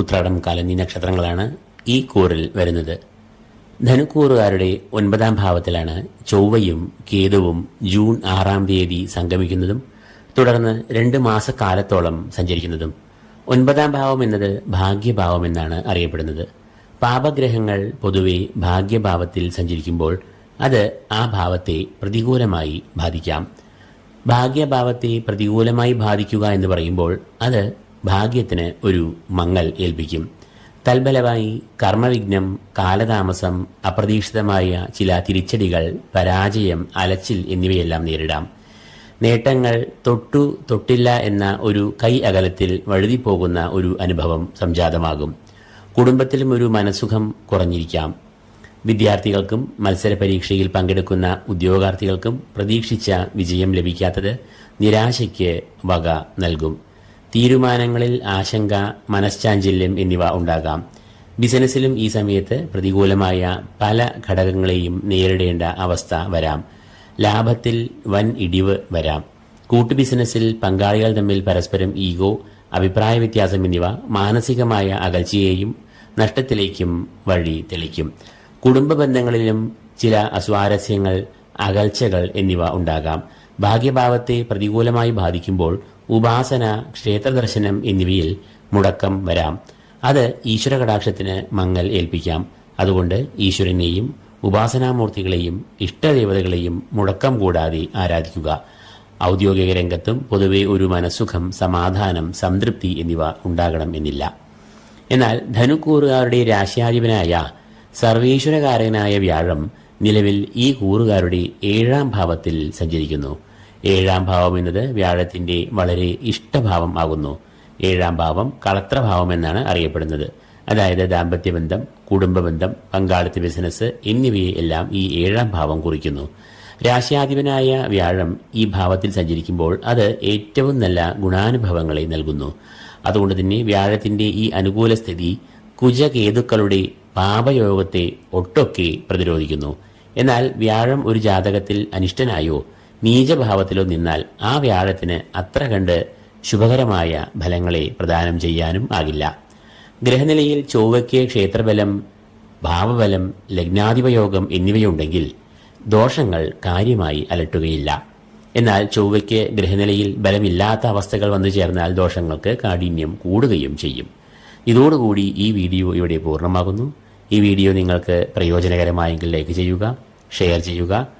ഉത്രാടം കാലം ഈ നക്ഷത്രങ്ങളാണ് ഈ കൂറിൽ വരുന്നത്. ധനുക്കൂറുകാരുടെ ഒൻപതാം ഭാവത്തിലാണ് ചൊവ്വയും കേതുവും ജൂൺ ആറാം തീയതി സംഗമിക്കുന്നതും തുടർന്ന് രണ്ട് മാസക്കാലത്തോളം സഞ്ചരിക്കുന്നതും. ഒൻപതാം ഭാവം എന്നത് ഭാഗ്യഭാവം എന്നാണ് അറിയപ്പെടുന്നത്. പാപഗ്രഹങ്ങൾ പൊതുവെ ഭാഗ്യഭാവത്തിൽ സഞ്ചരിക്കുമ്പോൾ അത് ആ ഭാവത്തെ പ്രതികൂലമായി ബാധിക്കാം. ഭാഗ്യഭാവത്തെ പ്രതികൂലമായി ബാധിക്കുക എന്ന് പറയുമ്പോൾ അത് ഭാഗ്യത്തിന് ഒരു മങ്ങൽ ഏൽപ്പിക്കും. തൽബലമായി കർമ്മവിഘ്നം കാലതാമസം അപ്രതീക്ഷിതമായ ചില തിരിച്ചടികൾ പരാജയം അലച്ചിൽ എന്നിവയെല്ലാം നേരിടാം. നേട്ടങ്ങൾ തൊട്ടു തൊട്ടില്ല എന്ന ഒരു കൈ അകലത്തിൽ വഴുതിപ്പോകുന്ന ഒരു അനുഭവം സംജാതമാകും. കുടുംബത്തിലും ഒരു മനസുഖം കുറഞ്ഞിരിക്കാം. വിദ്യാർത്ഥികൾക്കും മത്സര പരീക്ഷയിൽ പങ്കെടുക്കുന്ന ഉദ്യോഗാർത്ഥികൾക്കും പ്രതീക്ഷിച്ച വിജയം ലഭിക്കാത്തത് നിരാശയ്ക്ക് വക നൽകും. തീരുമാനങ്ങളിൽ ആശങ്ക മനഃശാഞ്ചല്യം എന്നിവ ഉണ്ടാകാം. ബിസിനസ്സിലും ഈ സമയത്ത് പ്രതികൂലമായ പല ഘടകങ്ങളെയും നേരിടേണ്ട അവസ്ഥ വരാം. ലാഭത്തിൽ വൻ ഇടിവ് വരാം. കൂട്ടു ബിസിനസ്സിൽ പങ്കാളികൾ തമ്മിൽ പരസ്പരം ഈഗോ അഭിപ്രായ വ്യത്യാസം എന്നിവ മാനസികമായ അകൽച്ചയെയും നഷ്ടത്തിലേക്കും വഴി തെളിക്കും. കുടുംബ ബന്ധങ്ങളിലും ചില അസ്വാരസ്യങ്ങൾ അകൽച്ചകൾ എന്നിവ ഉണ്ടാകാം. ഭാഗ്യഭാവത്തെ പ്രതികൂലമായി ബാധിക്കുമ്പോൾ ഉപാസന ക്ഷേത്രദർശനം എന്നിവയിൽ മുടക്കം വരാം. അത് ഈശ്വര കടാക്ഷത്തിന് മങ്ങൽ ഏൽപ്പിക്കാം. അതുകൊണ്ട് ഈശ്വരനെയും ഉപാസനാമൂർത്തികളെയും ഇഷ്ടദേവതകളെയും മുടക്കം കൂടാതെ ആരാധിക്കുക. ഔദ്യോഗിക രംഗത്തും പൊതുവെ ഒരു മനസ്സുഖം സമാധാനം സംതൃപ്തി എന്നിവ ഉണ്ടാകണം എന്നില്ല. എന്നാൽ ധനുക്കൂറുകാരുടെ രാശ്യാധിപനായ സർവീശ്വരകാരകനായ വ്യാഴം നിലവിൽ ഈ കൂറുകാരുടെ ഏഴാം ഭാവത്തിൽ സഞ്ചരിക്കുന്നു. ഏഴാം ഭാവം എന്നത് വ്യാഴത്തിന്റെ വളരെ ഇഷ്ടഭാവം ആകുന്നു ഏഴാം ഭാവം കളത്രഭാവം എന്നാണ് അറിയപ്പെടുന്നത്. അതായത് ദാമ്പത്യബന്ധം കുടുംബബന്ധം പങ്കാളിത്ത ബിസിനസ് എന്നിവയെ എല്ലാം ഈ ഏഴാം ഭാവം കുറിക്കുന്നു. രാശ്യാധിപനായ വ്യാഴം ഈ ഭാവത്തിൽ സഞ്ചരിക്കുമ്പോൾ അത് ഏറ്റവും നല്ല ഗുണാനുഭവങ്ങളെ നൽകുന്നു. അതുകൊണ്ട് തന്നെ വ്യാഴത്തിന്റെ ഈ അനുകൂല സ്ഥിതി കുജകേതുക്കളുടെ പാപയോഗത്തെ ഒട്ടൊക്കെ പ്രതിരോധിക്കുന്നു. എന്നാൽ വ്യാഴം ഒരു ജാതകത്തിൽ അനിഷ്ടനായോ? നീചഭാവത്തിലോ നിന്നാൽ ആ വ്യാഴത്തിന് അത്ര കണ്ട് ശുഭകരമായ ഫലങ്ങളെ പ്രദാനം ചെയ്യാനും ആകില്ല. ഗ്രഹനിലയിൽ ചൊവ്വയ്ക്ക് ക്ഷേത്രബലം ഭാവബലം ലഗ്നാധിപയോഗം എന്നിവയുണ്ടെങ്കിൽ ദോഷങ്ങൾ കാര്യമായി അലട്ടുകയില്ല. എന്നാൽ ചൊവ്വയ്ക്ക് ഗ്രഹനിലയിൽ ബലമില്ലാത്ത അവസ്ഥകൾ വന്നു ചേർന്നാൽ ദോഷങ്ങൾക്ക് കാഠിന്യം കൂടുകയും ചെയ്യും. ഇതോടുകൂടി ഈ വീഡിയോ ഇവിടെ പൂർണമാകുന്നു. ഈ വീഡിയോ നിങ്ങൾക്ക് പ്രയോജനകരമായെങ്കിൽ ലൈക്ക് ചെയ്യുക ഷെയർ ചെയ്യുക